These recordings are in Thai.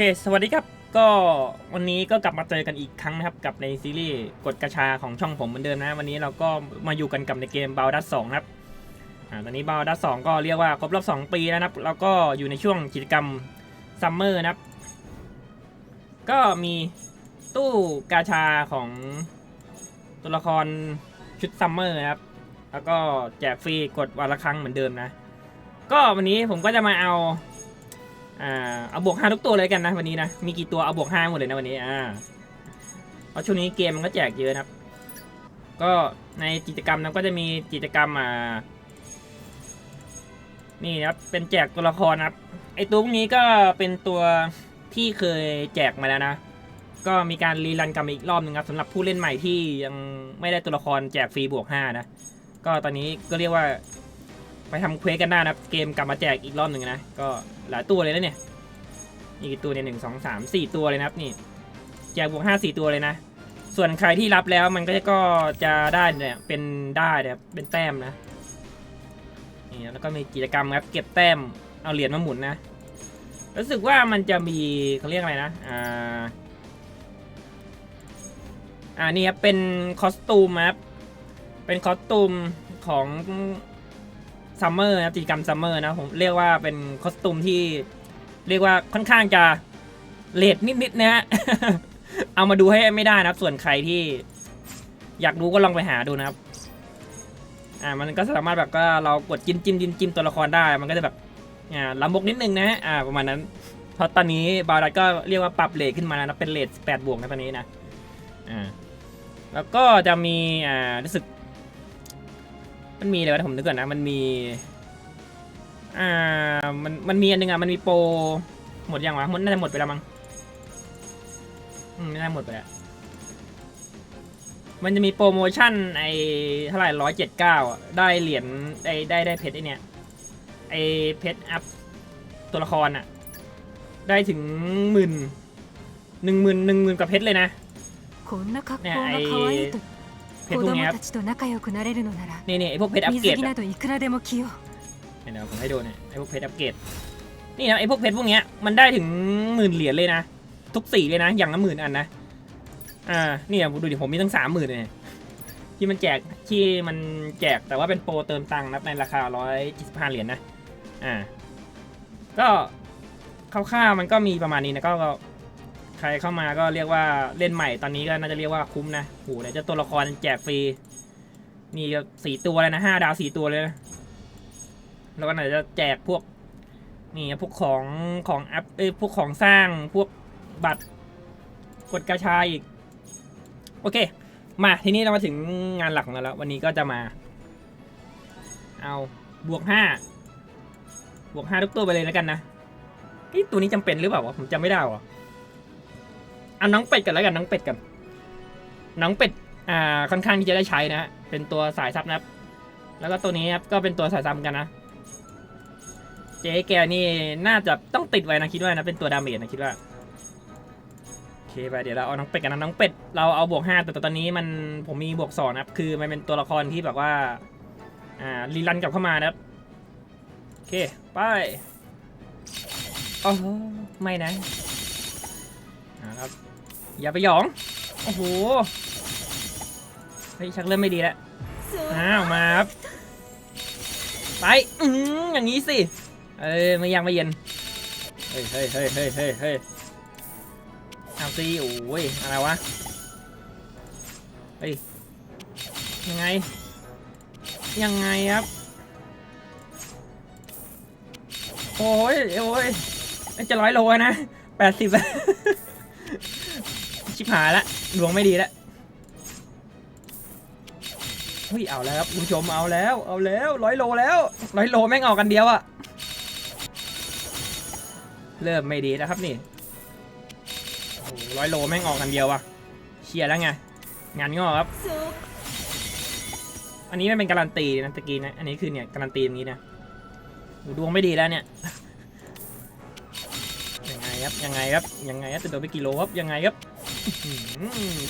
เค สวัสดีครับ ก็วันนี้ก็กลับมาเจอกันอีกครั้งนะครับ กับในซีรีส์กดกระชาของช่องผมเหมือนเดิมนะ วันนี้เราก็มาอยู่กันกับในเกมบ a ลดัสสองครับ อ่า ตอนนี้บ a ลดัสสองก็เรียกว่าครบรอบ 2 ปีแล้วนะครับ แล้วก็อยู่ในช่วงกิจกรรมซัมเมอร์นะครับ ก็มีตู้กาชาของตัวละครชุดซัมเมอร์นะครับ แล้วก็แจกฟรีกดวันละครั้งเหมือนเดิมนะ ก็วันนี้ผมก็จะมาเอา อ่าเอาบวกห้าทุกตัวเลยกันนะวันนี้นะมีกี่ตัวเอาบวกห้าหมดเลยนะวันนี้อ่าเพราะช่วงนี้เกมมันก็แจกเยอะนะครับ ก็ในกิจกรรมนั้นก็จะมีกิจกรรมอ่านี่นะครับเป็นแจกตัวละครนะครับไอตัวพวกนี้ก็เป็นตัวที่เคยแจกมาแล้วนะ ก็มีการรีรันกันอีกรอบหนึ่งครับสำหรับผู้เล่นใหม่ที่ยังไม่ได้ตัวละครแจกฟรีบวกห้านะก็ตอนนี้ก็เรียกว่า ไปทำเควสกันได้นะครับเกมกลับมาแจกอีกรอบหนึ่งนะ ก็หลายตัวเลยนะเนี่ยนี่กี่ตัวเนี่ยหนึ่งสองสามสี่ตัวเลยนะครับนี่แจกบวกห้าสี่ตัวเลยนะ ส่วนใครที่รับแล้วมันก็จะก็จะได้เนี่ยเป็นได้นะครับเป็นแต้มนะนี่แล้วก็มีกิจกรรมครับเก็บแต้มเอาเหรียญมาหมุนนะรู้สึกว่ามันจะมีเขาเรียกอะไรนะอ่าอ่านี่ครับเป็นคอสตูมครับเป็นคอสตูมของ ซัมเมอร์นะกิจกรรมซัมเมอร์นะผมเรียกว่าเป็นคอสตูมที่เรียกว่าค่อนข้างจะเลทนิดๆนะฮะเอามาดูให้ไม่ได้นะครับ ส่วนใครที่อยากดูก็ลองไปหาดูนะครับ อ่ามันก็สามารถแบบก็เรากดจิ้มจิ้มจิ้มจิ้มตัวละครได้ มันก็จะแบบอ่าลำบกนิดนึงนะฮะอ่าประมาณนั้นเพราะตอนนี้บารัสก็เรียกว่าปรับเลทขึ้นมาแล้วนะเป็นเลท8บวกนะตอนนี้นะอ่าแล้วก็จะมีอ่ารู้สึก มันมีอะไรวะผมนึกก่อนนะ มันมี อ่า มัน มันมีอันนึงอะ มันมีโปรหมดยังวะ หมดน่าจะหมดไปแล้วมั้ง อืมน่าจะหมดไปแล้ว มันจะมีโปรโมชั่นไอ้เท่าไหร่ร้อยเจ็ดเก้าได้เหรียญได้ได้ได้เพชรไอเนี้ยไอเพชรอัพตัวละครอะได้ถึงหมื่นหนึ่งหมื่นหนึ่งหมื่นกับเพชรเลยนะเนี่ยไอ พชรพวกนี้ครับนี่นี่ไอพวกเพชรอัปเกรดนี่ยวผมให้ดูเนี่ยไอพวกเพชรอัปเกรดนี่นะไอพวกเพชรพวกนี้มันได้ถึงหมื่นเหรียญเลยนะ ทุกสีเลยนะ อย่างละหมื่นอันนะอ่าเนี่ยดูดิผมมีตั้งสามหมื่นเลยที่มันแจกที่มันแจกแต่ว่าเป็นโปรเติมตังค์นะในราคาร้อยจ็ดสิบห้าเหรียญนะอ่าก็คร่าวๆมันก็มีประมาณนี้นะก็ ใครเข้ามาก็เรียกว่าเล่นใหม่ตอนนี้ก็น่าจะเรียกว่าคุ้มนะโหเนี่ยจ้าตัวละครแจกฟรีนี่ก็สี่ตัวเลยนะห้าดาวสี่ตัวเลยนะแล้วก็ไหนจะแจกพวกนี่พวกของของแอปเอ้พวกของสร้างพวกบัตรกดกระชายอีกโอเค มาทีนี้เรามาถึงงานหลักของเราแล้ว วันนี้ก็จะมา เอาบวกห้าบวกห้าทุกตัวไปเลยแล้วกันนะเอ้ยตัวนี้จำเป็นหรือเปล่าวะผมจำไม่ได้วะ เอาน้องเป็ดกันแล้วกันน้องเป็ดกัน น้องเป็ดอ่าค่อนข้างที่จะได้ใช้นะเป็นตัวสายซับนะครับ แล้วก็ตัวนี้ครับก็เป็นตัวสายซ้ำกันนะ เจ๊แกนี่น่าจะต้องติดไว้นะคิดว่านะเป็นตัวดาเมจนะคิดว่าโอเคไปเดี๋ยวเราเอาน้องเป็ดกันนะน้องเป็ดเราเอาบวกห้าแต่ตอนนี้มันผมมีบวกสองนะครับ คือมันเป็นตัวละครที่แบบว่าอ่ารีรันกลับเข้ามานะครับโอเคไปโอ้โหไม่นะ อย่าไปหยอง โอ้โห เฮ้ยชักเริ่มไม่ดีแล้ว อ้าว มาครับ ไป อืมอย่างนี้สิ เอ้ยไม่ยังไม่เย็น เฮ้ยเฮ้ยเฮ้ยเฮ้ยเฮ้ยเฮ้ยเอาสิโอ้ย อะไรวะ เฮ้ย ยังไง ยังไงครับ โอ้ย โอ้ยจะร้อยโลนะแปดสิบชิบ หายละดวงไม่ดีล้วเฮ้ยเอาแล้วครับคุณผู้ชมเอาแล้ว เอาแล้วร้อยโลแล้วร้อยโลแม่งออกกันเดียวอะเริ่มไม่ดีแล้วครับนี่ร้อยโลแม่งออกกันเดียวอะเชียร์แล้วไงงานงอครับ อันนี้ไม่เป็นการันตีนะตะกี้นะอันนี้คือเนี่ยการันตีอย่างนี้นะดวงไม่ดีแล้วเนี่ยยังไงครับยังไงครับยังไงครับจะโดนไปกิโลครับยังไงครับ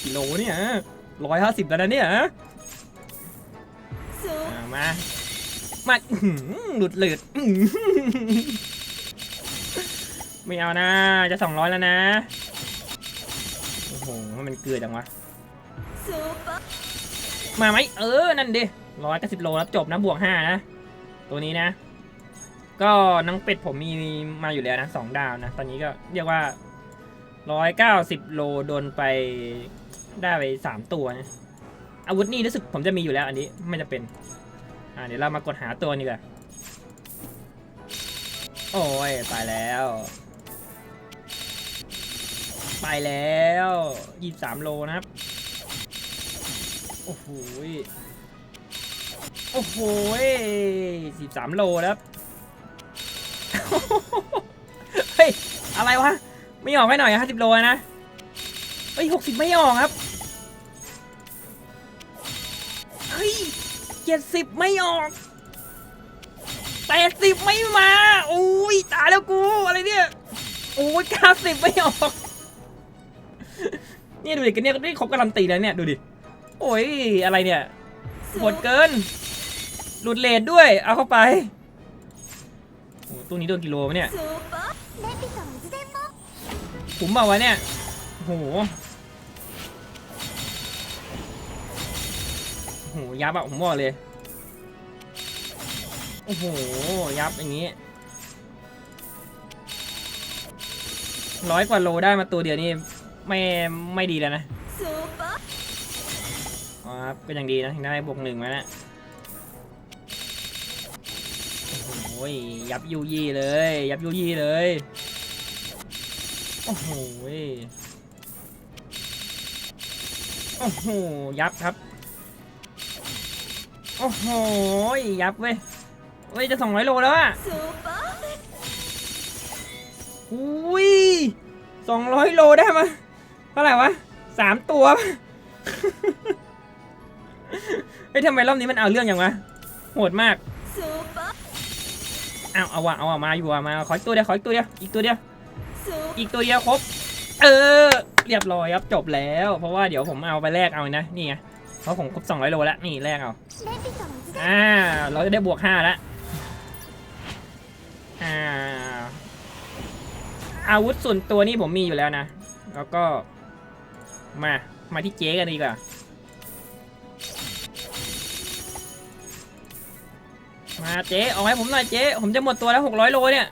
กิโลเนี่ยร้อยห้าสิบแล้วนะเนี่ยอ่ามา มาอื้อหือหลุดหลืดอื้อหือไม่เอานะ จะสองร้อยแล้วนะ โอ้โห มันเกลือจังวะ มาไหมเออ นั่นดิร้อยเก้าสิบโลแล้วจบนะบวกห้านะ ตัวนี้นะ ก็น้องเป็ดผมมีมาอยู่แล้วนะสองดาวนะ ตอนนี้ก็เรียกว่า ร้อยเก้าสิบโลโดนไปได้ไปสามตัวนะอาวุธนี่รู้สึกผมจะมีอยู่แล้วอันนี้ไม่จะเป็น อ่าเดี๋ยวเรามากดหาตัวนี่ก่อนโอ้ยตายแล้ว ไปแล้วยี่สามโลนะครับ โอ้โหโอ้โหสิบสามโลแล้วครับเฮ้ย อะไรวะ ไม่ออกให้หน่อยห้าสิบโลนะเฮ้ยหกสิบไม่ออกครับเฮ้ยเจ็ดสิบไม่ออกแปดสิบไม่มาโอ้ยตายแล้วกูอะไรเนี่ยโอ้ยเก้าสิบไม่ออกเนี่ยดูดิกันเนี่ยนี่ครบการันตีแล้วเนี่ยดูดิโอ้ยอะไรเนี่ยโหดเกิน หลุดเลทด้วย เอาเข้าไป โอ้ตู้นี้โดนกิโลไหมเนี่ย ผมบอกว่าวะเนี่ยโหโหยับอะผมบอกเลย โอ้โห ยับอย่างงี้ร้อยกว่าโลได้มาตัวเดียวนี่ไม่ไม่ดีแล้วนะอ๋อครับเป็นอย่างดีนะถึงได้บวกหนึ่งมานะโอ้โหยับยูยี่เลย ยับยูยี่เลย โอ้โหโอ้โห ยับครับ โอ้โห ยับเว้ย เว้ย จะสองร้อยโลแล้วอะอุ้ยสองร้อยโลได้มาเท่าไหร่วะสามตัวเฮ้ยทำไมรอบนี้มันเอาเรื่องอย่างวะ โหดมากเอาเอาวะเอาวะมาอยู่วะมาขออีกตัวเดียวขออีกตัวเดียว อีกตัวเดียว อีกตัวเดียวครบ เออ เรียบร้อยครับจบแล้ว เพราะว่าเดี๋ยวผมเอาไปแลกเอานะนี่ไงเพราะผมครบ200โลแล้วนี่แลกเอาอ่าเราจะได้บวก5แล้วอ่าอาวุธส่วนตัวนี่ผมมีอยู่แล้วนะ แล้วก็มา มาที่เจ๊กันดีกว่า มาเจ๊เอาให้ผมหน่อยเจ๊ ผมจะหมดตัวแล้วหกร้อยโลเนี่ย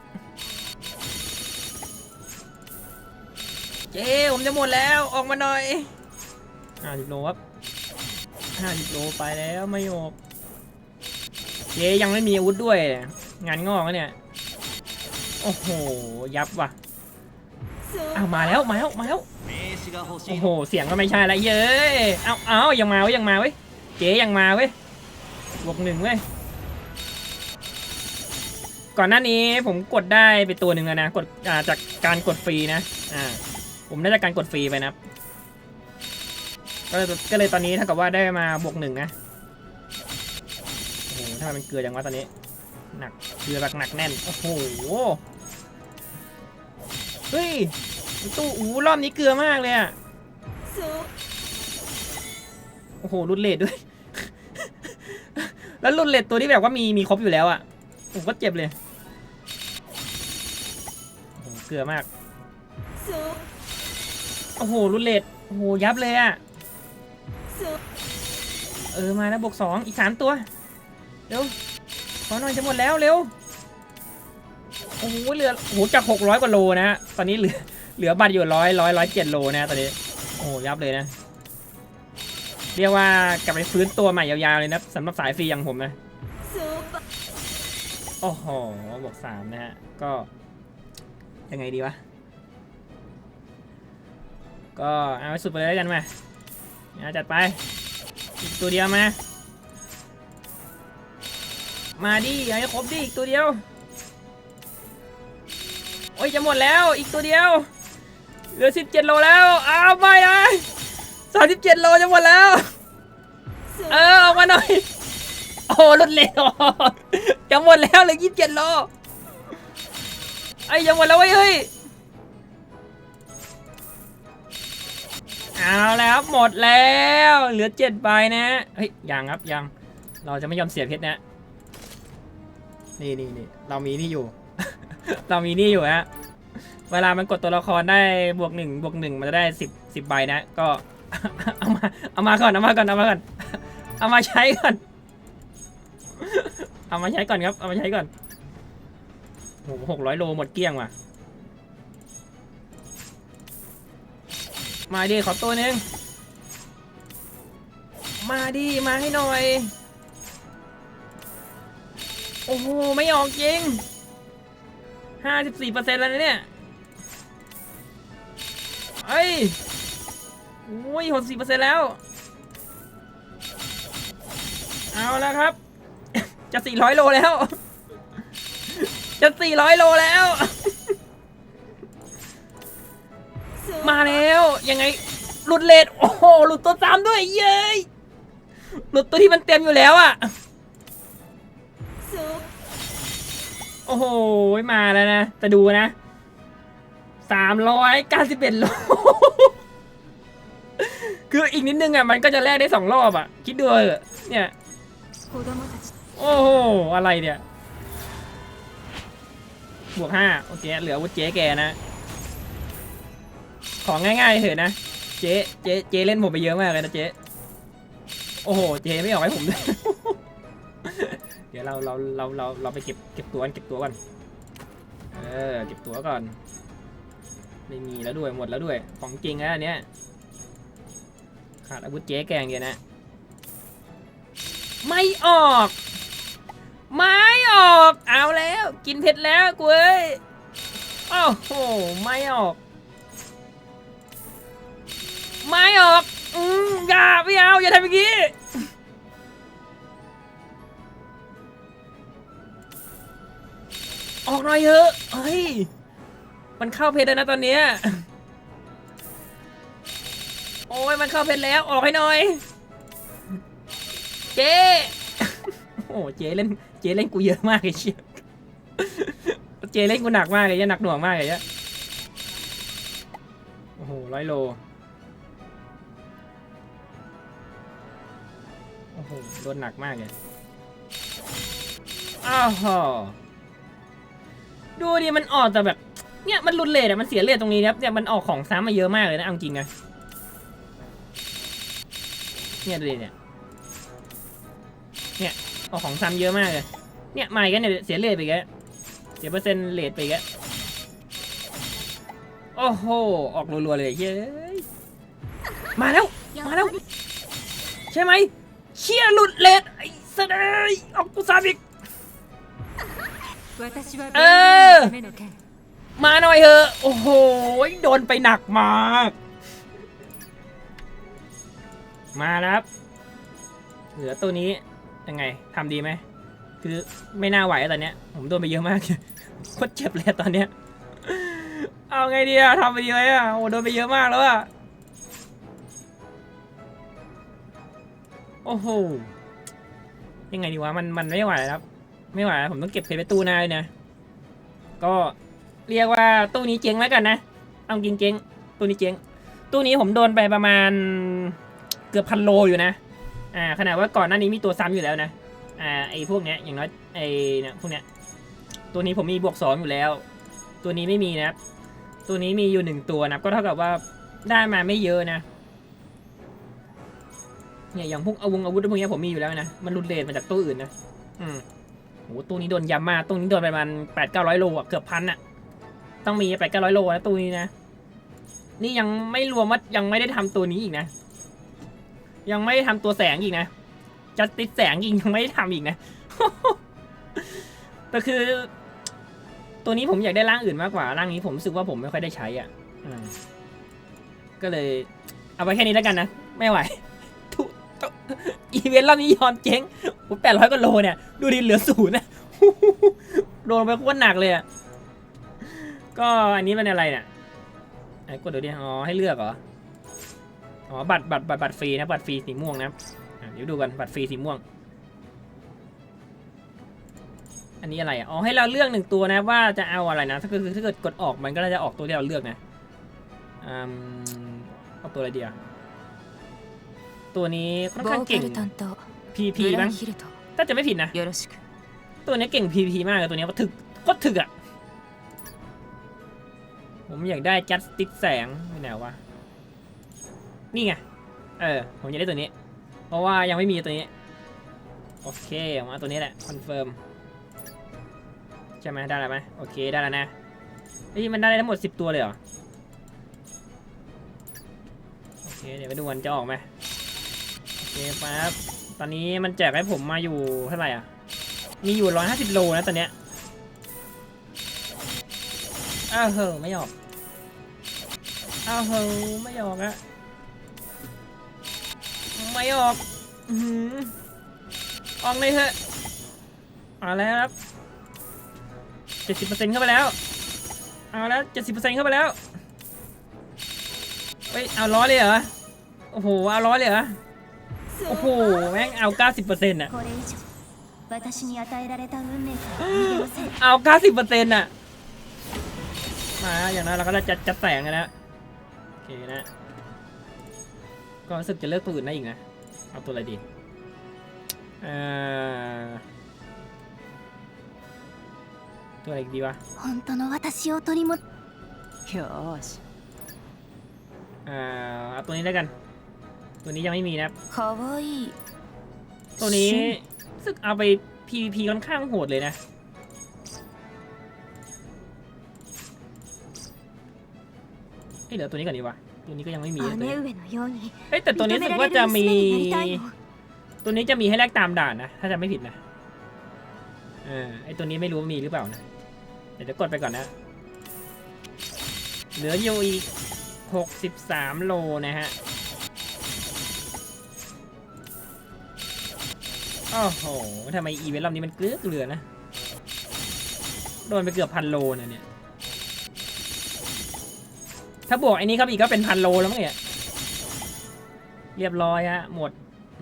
เย้ผมจะหมดแล้วออกมาหน่อยห้าสิบโลครับห้าสิบโลไปแล้วไม่ออกเย้ยังไม่มีอาวุธด้วย งานงอกเนี่ย โอ้โห ยับว่ะเอ้ามาแล้วมาแล้วมาแล้วโอ้โห เสียงก็ไม่ใช่ละเย้เอาเอายังมาเว้ยยังมาเว้ยเจ๊ยังมาเว้ยบวกหนึ่งเว้ยก่อนหน้านี้ผมกดได้ไปตัวหนึ่งแล้นะกดจากการกดฟรีนะอ่า ผมได้จากการกดฟรีไปนะก็เลยก็เลยตอนนี้เท่ากับว่าได้มาบวกหนึ่งนะโอ้โหถ้ามันเกลือจังวะตอนนี้ หนักเกลือแบบหนักแน่น โอ้โห เฮ้ย ตู้อู้รอบนี้เกลือมากเลยอะโอ้โหรุนเลดด้วย แล้วรุนเลดตัวที่แบบว่ามีมีครบอยู่แล้วอะผมก็เจ็บเลย เกลือมาก โอ้โหรุนเลดโอ้โหยับเลยอะเออมาแล้วบวกสองอีกสามตัวเร็วขอหน่อยจะหมดแล้วเร็วโอ้โหเหลือโอ้โหจากหกร้อยกว่าโลนะตอนนี้เหลือเหลือบัตรอยู่ร้อยร้อยร้อยเจ็ดโลนะตอนนี้โอ้ยับเลยนะ เรียกว่ากลับไปฟื้นตัวใหม่ยาวๆเลยนะสำหรับสายฟรีอย่างผมนะโอ้โหบวกสามนะฮะก็ยังไงดีวะ ก็เอาให้สุดไปเลยแล้วกันมาเอาจัดไปอีกตัวเดียวมา มาดิเอาให้ครบดิอีกตัวเดียว โอ้ยจะหมดแล้วอีกตัวเดียว เหลือสิบเจ็ดโลแล้ว อ้าวไม่นะสามสิบเจ็ดโลจะหมดแล้ว เออออกมาหน่อย โอ้รถเร็วจะหมดแล้วเหลือยี่สิบเจ็ดโลไอ้ยจะหมดแล้วเว้ย เฮ้ยเอาแล้วครับหมดแล้วเหลือเจ็ดใบนะเฮ้ยยังครับยังเราจะไม่ยอมเสียเพชรนะนี่นี่นี่เรามีนี่อยู่ เรามีนี่อยู่ฮะเวลามันกดตัวละครได้บวกหนึ่งบวกหนึ่งมันจะได้สิบสิบใบนะ ก็เอามาเอามาก่อนเอามาก่อนเอามาก่อนเอามาใช้ก่อน เอามาใช้ก่อนครับ เอามาใช้ก่อนโหหกร้อยโลหมดเกลี้ยงว่ะ มาดิขอตัวหนึง มาดิมาให้หน่อย โอ้โห ไม่ออกจริงห้าสิบสี่เปอร์เซ็นต์แล้วเนี่ยเอ้ยโอ้ยหกสี่เปอร์เซ็นต์แล้ว เอาแล้วครับ จะสี่ร้อยโลแล้ว จะสี่ร้อยโลแล้ว มาแล้วยังไงหลุดเลดโอ้โหหลุดตัวสามด้วยเย้ยหลุดตัวที่มันเต็มอยู่แล้วอะโอ้โหมาแล้วนะแต่ดูนะสามร้อยเก้าสิบเอ็ดโลคืออีกนิดนึงอะมันก็จะแลกได้สองรอบอะ คิดดูเนี่ยโอ้โหอะไรเนี่ย บวกห้าโอเคเหลือวุฒิเจ๊แกนะ ของง่ายๆเถอะนะ เจ๊เจ๊เจ๊เล่นผมไปเยอะมากเลยนะเจ๊โอ้โห เจ๊ไม่ออกให้ผมด้วยเดี๋ยวเราเราเราเราเราไปเก็บเก็บตัวกันเก็บตัวก่อน เออเก็บตัวก่อน ไม่มีแล้วด้วยหมดแล้วด้วย ของจริงแล้วอันเนี้ยขาดอาวุธเจ๊แกงเดียวนะ ไม่ออก ไม่ออก เอาแล้ว กินเผ็ดแล้วกูเอ้ยโอ้โห ไม่ออก ไม่ออกอืมอย่าไม่เอาอย่าทำอย่างนี้ออกหน่อยเถอะเฮ้ย มันเข้าเพจแล้วนะตอนเนี้ยโอ้ยมันเข้าเพจแล้วออกให้หน่อย เจ๊โอ้เจ๊เล่นเจ๊เล่นกูเยอะมากเลยเชี่ยเจ๊เล่นกูหนักมากเลยเนี่ยหนักหน่วงมากเลยเนี่ยโอ้โหร้อยโล โอ้โหโดนหนักมากเลยอ้าวดูดิมันออกแต่แบบเนี่ยมันรุนเลทอะมันเสียเลทตรงนี้ครับเนี่ยมันออกของซ้ำมาเยอะมากเลยนะเอาจริงนะเนี่ยดูดิเนี่ยเนี่ยออกของซ้ำเยอะมากเลยเนี่ยมาอีกแล้วเนี่ยเสียเลทไปอีกแล้วเสียเปอร์เซ็นต์เลทไปอีกแล้วโอ้โหออกรัวๆเลยเย้ยมาแล้วมาแล้วใช่ไหม เชี่ยหลุดเลดไอ้เสดยเอากูซามิกเออ มาหน่อยเถอะ โอ้โห โดนไปหนักมาก มาครับ เหลือตัวนี้ ยังไงทำดีไหม คือไม่น่าไหวตอนเนี้ย ผมโดนไปเยอะมากโคตรเจ็บเลยตอนเนี้ย เอาไงดีอะทำไปดีเลยอะโอ้โดนไปเยอะมากแล้วอะ โอ้โห ยังไงดีวะ มันมันไม่ไหวแล้วครับไม่ไหว ผมต้องเก็บเพชรไปตู้หน้าเลยนะ ก็เรียกว่าตู้นี้เจ๊งแล้วกันนะ เอาจริงเจ๊งตู้นี้เจ๊ง ตู้นี้ผมโดนไปประมาณเกือบพันโลอยู่นะ อ่า ขนาดว่าก่อนหน้านี้มีตัวซ้ำอยู่แล้วนะ อ่า ไอ้พวกเนี้ย อย่างน้อย ไอ้เนี่ยพวกเนี้ย ตัวนี้ผมมีบวกสองอยู่แล้ว ตัวนี้ไม่มีนะครับตัวนี้มีอยู่หนึ่งตัวนะ ก็เท่ากับว่าได้มาไม่เยอะนะ เนี่ยอย่างพวกอาวุธอาวุธพวกนี้ผมมีอยู่แล้วนะ มันรุนเลทมาจากตู้อื่นนะ อืมโหตู้นี้โดนยำมาตู้นี้โดนไปประมาณแปดเก้าร้อยโลอะเกือบพันอะ ต้องมีแปดเก้าร้อยโลนะตู้นี้นะ นี่ยังไม่รวมว่ายังไม่ได้ทำตัวนี้อีกนะ ยังไม่ได้ทำตัวแสงอีกนะจะติดแสงอีกยังไม่ได้ทำอีกนะแต่คือ ตัวนี้ผมอยากได้ร่างอื่นมากกว่าร่างนี้ผมรู้สึกว่าผมไม่ค่อยได้ใช้อะก็เลยเอาไปแค่นี้แล้วกันนะ ไม่ไหว อีเวนต์รอบนี้ยอมเจ๊งแปดร้อยกว่าโลเนี่ย ดูดิเหลือศูนย์นะโดนไปโคตรหนักเลยอะ ก็อันนี้มันอะไรเนี่ยไหนกดดูดิ อ๋อ ให้เลือกเหรอ อ๋อ บัตรบัตรบัตรบัตรฟรีนะ บัตรฟรีสีม่วงนะเดี๋ยวดูกัน บัตรฟรีสีม่วง อันนี้อะไรอ๋อ ให้เราเลือกหนึ่งตัวนะว่าจะเอาอะไรนะ ถ้าเกิดถ้าเกิดกดออกมันก็จะออกตัวที่เราเลือกนะ อืม เอาตัวอะไรดีอะ ตัวนี้ค่อนข้างเก่ง PP มั้งถ้าจะไม่ผิดนะ ตัวนี้เก่ง PP มากเลยตัวนี้ว่าถึกก็ถึกอะ ผมอยากได้จัดติดแสงไม่แนววะนี่ไง เออ ผมอยากได้ตัวนี้ เพราะว่ายังไม่มีตัวนี้ โอเคมาตัวนี้แหละคอนเฟิร์มใช่ไหมได้แล้วไหมโอเคได้แล้วนะไอ้มันได้ทั้งหมด 10 ตัวเลยเหรอ โอเค เดี๋ยวไปดูวันจะออกไหม เคปั๊บตอนนี้มันแจกให้ผมมาอยู่เท่าไหร่อะ มีอยู่150โลนะตอนเนี้ยอ้าวเหอะไม่ออกอ้าวเหอะไม่ออกอะไม่ออกอืออออกเลยเถอะเอาแล้วครับเจ็ดสิบเปอร์เซ็นต์เข้าไปแล้ว เอาแล้วเจ็ดสิบเปอร์เซ็นต์เข้าไปแล้วเฮ้ยเอาร้อยเลยเหรอ โอ้โห เอาร้อยเลยเหรอ โอ้โห แม่งเอาเก้าสิบเปอร์เซ็นต์อะ これ以上私に与えられた運命からは逃げません เอาเก้าสิบเปอร์เซ็นต์อะมาอย่างนั้นเราก็จะจัดแสงกันนะ โอเคนะ ก็รู้สึกจะเลือกตัวอื่นได้อีกนะ เอาตัวอะไรดีเอ่อตัวอะไรดีวะ 本当の私を取り戻よーし เอ่อเอาตัวนี้แล้วกัน ตัวนี้ยังไม่มีนะครับ かわいい ตัวนี้รู้สึกเอาไป PVP ค่อนข้างโหดเลยนะ เอ้ยเดี๋ยวตัวนี้ก่อนดีวะ ตัวนี้ก็ยังไม่มีนะตัว 姉 นี้ 上のように เอ้ยแต่ตัวนี้ 認 รู้ め สึ ら กว่า れる จะ 娘 มี になりたいの ตัวนี้จะมีให้แลกตามด่านนะ ถ้าจะไม่ผิดนะ เออไอตัวนี้ไม่รู้ว่ามีหรือเปล่านะ เดี๋ยวจะกดไปก่อนนะ เหลืออยู่อีก 63 โลนะฮะ อ้โหทำไมอีเวนต์รอบนี้มันเกลือเกลือนะ โดนไปเกือบพันโลเนะเนี่ย ถ้าบวกไอ้นี้ครับอีกก็เป็นพันโลแล้วมั้งเนี่ยเรียบร้อยฮะ หมด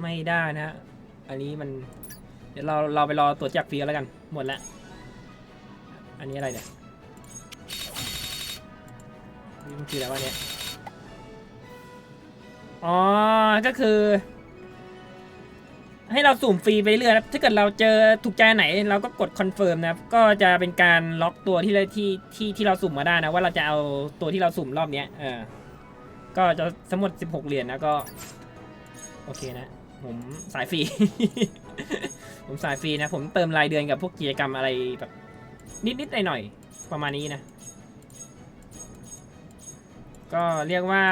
ไม่ได้นะฮะ อันนี้มัน เดี๋ยวเราเราไปรอตรวจจักฟรีแล้วกัน หมดแล้ว อันนี้อะไรเนี่ย นี่มันคืออะไรวะเนี่ย อ๋อ ก็คือ ให้เราสุ่มฟรีไปเรื่อยนะครับถ้าเกิดเราเจอถูกใจอันไหน เราก็กดคอนเฟิร์มนะครับ ก็จะเป็นการล็อกตัวที่เราที่ที่ที่เราสุ่มมาได้นะ ว่าเราจะเอาตัวที่เราสุ่มรอบเนี้ยเออก็จะสมมติ16 เหรียญนะก็ โอเคนะ ผมสายฟรี ผมสายฟรีนะ ผมเติมรายเดือนกับพวกกิจกรรมอะไรแบบนิดๆหน่อยๆประมาณนี้นะ ก็เรียกว่า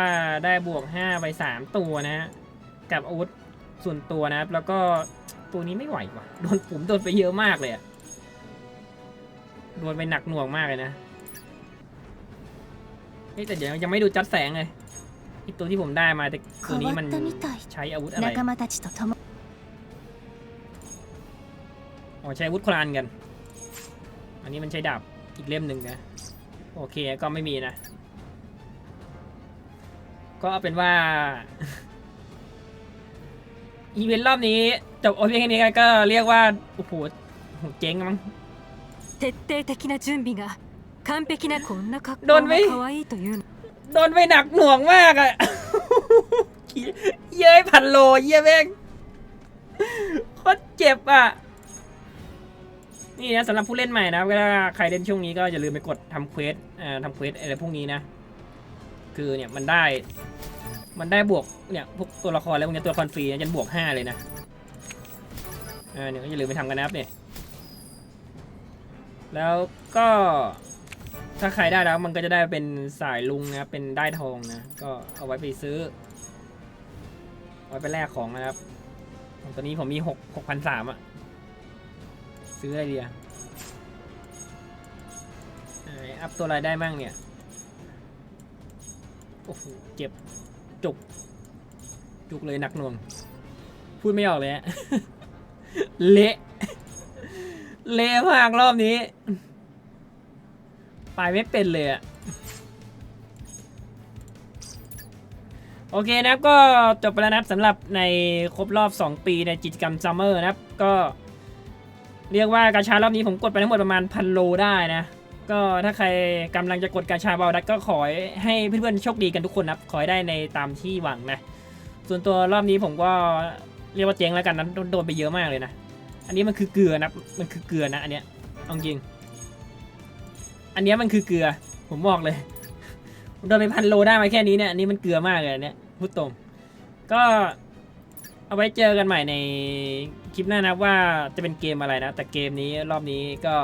ได้บวก 5 ไป 3 ตัวนะฮะกับอาวุธ ส่วนตัวนะครับ แล้วก็ตัวนี้ไม่ไหวว่ะโดนผมโดนไปเยอะมากเลยอะโดนไปหนักหน่วงมากเลยนะนี่แต่เดี๋ยวยังไม่ดูจัดแสงเลยตัวที่ผมได้มาแต่ตัวนี้มันใช้อาวุธอะไรอ๋อใช้อาวุธคลานกัน อันนี้มันใช้ดาบอีกเล่มหนึ่งนะ โอเคก็ไม่มีนะ ก็เอาเป็นว่า อีเวนต์รอบนี้จบโอเพียงแค่นี้ก็เรียกว่า โอ้โหเจ๊งมั้ง 徹底的な準備が完璧なこんな格好どんめいが可愛いというの โดนไปหนักหน่วงมากอะ เย้ยพันโลเย้ยแม่งโคตรเจ็บอะนี่นะสำหรับผู้เล่นใหม่นะเวลาใครเล่นช่วงนี้ก็อย่าลืมไปกดทำเควสเอ่อทำเควสอะไรพวกนี้นะ คือเนี่ยมันได้ มันได้บวกเนี่ยพวกตัวละครแล้วพวกเนี้ยตัวละครฟรีเนี่ยจะบวกห้าเลยนะเออเนี่ยก็อย่าลืมไปทำกันนะครับเนี่ยแล้วก็ถ้าใครได้แล้วมันก็จะได้เป็นสายลุงนะเป็นได้ทองนะ ก็เอาไว้ไปซื้อเอาไว้ไปแลกของนะครับตอนนี้ผมมีหกหกพันสามอะซื้ออะไรดีอะอ่ออัพตัวอะไรได้มั่งเนี่ย โอ้โห เจ็บ จุก จุกเลยหนักหน่วง พูดไม่ออกเลยฮะเละเละมากรอบนี้ ไปไม่เป็นเลยอะโอเคนะครับก็จบไปแล้วนะครับสำหรับในครบรอบ 2 ปีในกิจกรรมซัมเมอร์นะครับก็ เรียกว่ากาชารอบนี้ผมกดไปทั้งหมดประมาณพันโลได้นะ ก็ถ้าใครกำลังจะกดกาชาบาลดัตก็ขอให้เพื่อนๆโชคดีกันทุกคนนะขอให้ได้ในตามที่หวังนะ ส่วนตัวรอบนี้ผมก็เรียกว่าเจ๊งแล้วกันนะโดนไปเยอะมากเลยนะ อันนี้มันคือเกลือนะ มันคือเกลือนะ อันเนี้ยเอาจริง อันเนี้ยมันคือเกลือ ผมบอกเลยโดนไปพันโลได้มาแค่นี้เนี่ย อันนี้มันเกลือมากเลยเนี่ยพูดตรง ก็เอาไว้เจอกันใหม่ในคลิปหน้านะว่าจะเป็นเกมอะไรนะ แต่เกมนี้รอบนี้ก็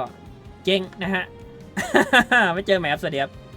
เจ๊งนะฮะ ไม่เจอแม่ครับสวัสดีครับ